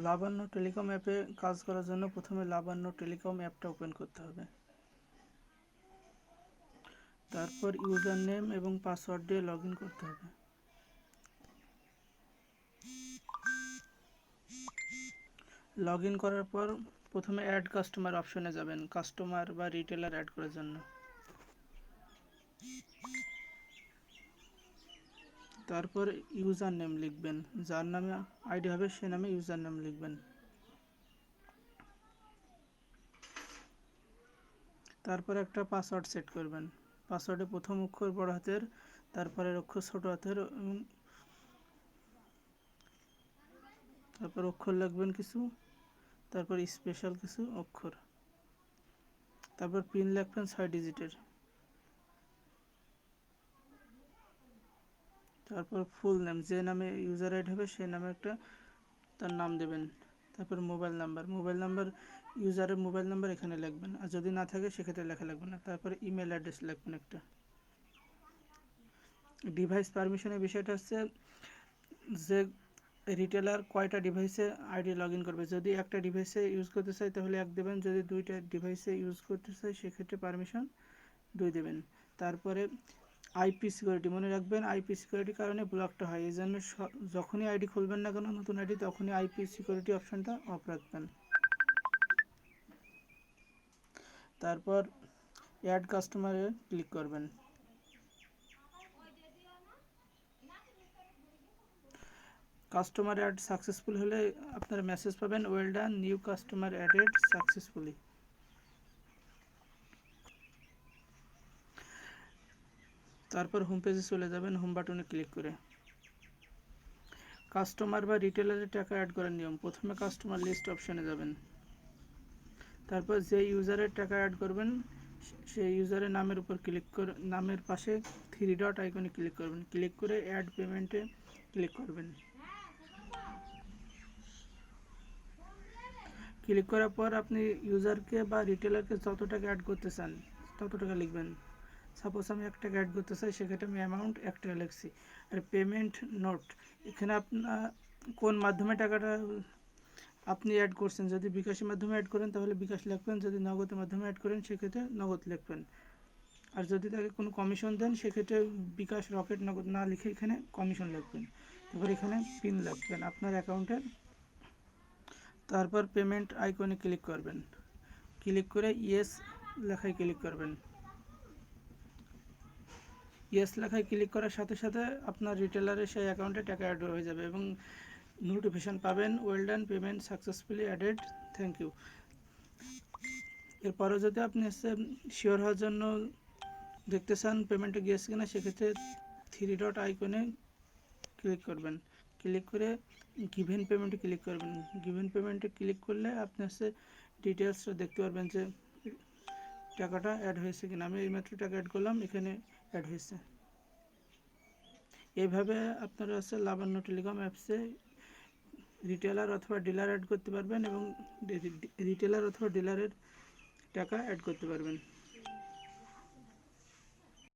লাভান্ন telecom অ্যাপে কাজ করার জন্য প্রথমে লাভান্ন টেলিকম অ্যাপটা ওপেন করতে হবে। তারপর ইউজার নেম এবং পাসওয়ার্ড দিয়ে লগ করতে হবে। লগ করার পর প্রথমে অ্যাড কাস্টমার অপশনে যাবেন, কাস্টমার বা রিটেলার অ্যাড করার জন্য। তারপর ইউজার নেম লিখবেন। যার নামে আইডি হবে, সে নামে ইউজার নেম লিখবেন। তারপর একটা পাসওয়ার্ড সেট করবেন। পাসওয়ার্ডে প্রথম অক্ষর বড় হাতের, তারপরের অক্ষর ছোট হাতের তারপর অক্ষর লিখবেন কিছু, তারপর স্পেশাল কিছু অক্ষর। তারপর পিন লিখবেন ছয় ডিজিটের তারপর ফুল নেম যে নামে ইউজার আইডি হবে সেই নামে একটা তার নাম দেবেন। তারপর মোবাইল নাম্বার মোবাইল নাম্বার ইউজারের মোবাইল নাম্বার এখানে লিখবেন। আর যদি না থাকে, সেক্ষেত্রে লেখা লাগবে না। তারপরে ইমেল অ্যাড্রেস লিখবেন একটা। ডিভাইস পারমিশনের বিষয়টা হচ্ছে যে রিটেলার কয়টা ডিভাইসে আইডি লগ ইন করবে? যদি একটা ডিভাইসে ইউজ করতে চাই তাহলে এক দেবেন। যদি দুইটা ডিভাইসে ইউজ করতে চাই সেক্ষেত্রে পারমিশন দুই দেবেন। তারপরে আইপি সিকিউরিটি মনে রাখবেন আইপি সিকিউরিটির কারণে ব্লকটা হয়। এই জন্য যখনই আইডি খুলবেন না কেন, নতুন আইডি তখনই আইপি সিকিউরিটি অপশনটা অফ রাখবেন। তারপর অ্যাড কাস্টমারে ক্লিক করবেন। কাস্টমার অ্যাড সাকসেসফুল হলে আপনারা মেসেজ পাবেন well done new customer added successfully তারপর হোম পেজে চলে যাবেন হোম বাটনে ক্লিক করে। কাস্টমার বা রিটেলারের টাকা অ্যাড করার নিয়ম। প্রথমে কাস্টমার লিস্ট অপশনে যাবেন। তারপর যে ইউজারের টাকা অ্যাড করবেন সেই ইউজারের নামের উপর ক্লিক করে, নামের পাশে থ্রি ডট আইকনে ক্লিক করবেন। ক্লিক করে অ্যাড পেমেন্টে ক্লিক করবেন। ক্লিক করার পর আপনি ইউজারকে বা রিটেলারকে যত টাকা অ্যাড করতে চান, তত টাকা লিখবেন। সাপোজ আমি একটা অ্যাড করতে চাই, সেক্ষেত্রে আমি অ্যামাউন্ট এক টাকা লিখছি আর পেমেন্ট নোট এখানে আপনার কোন মাধ্যমে টাকাটা আপনি অ্যাড করছেন? যদি বিকাশের মাধ্যমে অ্যাড করেন, তাহলে বিকাশ লিখবেন। যদি নগদের মাধ্যমে অ্যাড করেন, সেক্ষেত্রে নগদ লিখবেন। আর যদি তাকে কোনো কমিশন দেন, সেক্ষেত্রে বিকাশ, রকেট, নগদ না লিখে এখানে কমিশন লিখবেন। তারপর এখানে পিন লিখবেন আপনার অ্যাকাউন্টের তারপর পেমেন্ট আইকনে ক্লিক করবেন। ক্লিক করে ইয়েস লেখায় ক্লিক করবেন। ইয়েস লেখায় ক্লিক করার সাথে সাথে আপনার রিটেলারের সেই অ্যাকাউন্টে টাকা অ্যাড হয়ে যাবে এবং নোটিফিকেশান পাবেন। Well done payment successfully added thank you এরপরেও যদি আপনি হচ্ছে শিওর হওয়ার জন্য দেখতে চান পেমেন্টে গিয়েছে কিনা, সেক্ষেত্রে থ্রি ডট আইকনে ক্লিক করবেন। ক্লিক করে গিভেন পেমেন্টে ক্লিক করবেন। গিভেন পেমেন্টে ক্লিক করলে আপনি হচ্ছে ডিটেলসটা দেখতে পারবেন যে টাকাটা অ্যাড হয়েছে কিনা। আমি এইমাত্র টাকা অ্যাড করলাম। এখানে অ্যাড হয়েছে এইভাবে আপনারা আছে লাভান্ন টেলিকম অ্যাপসে রিটেলার অথবা ডিলার অ্যাড করতে পারবেন এবং রিটেলার অথবা ডিলারের টাকা অ্যাড করতে পারবেন।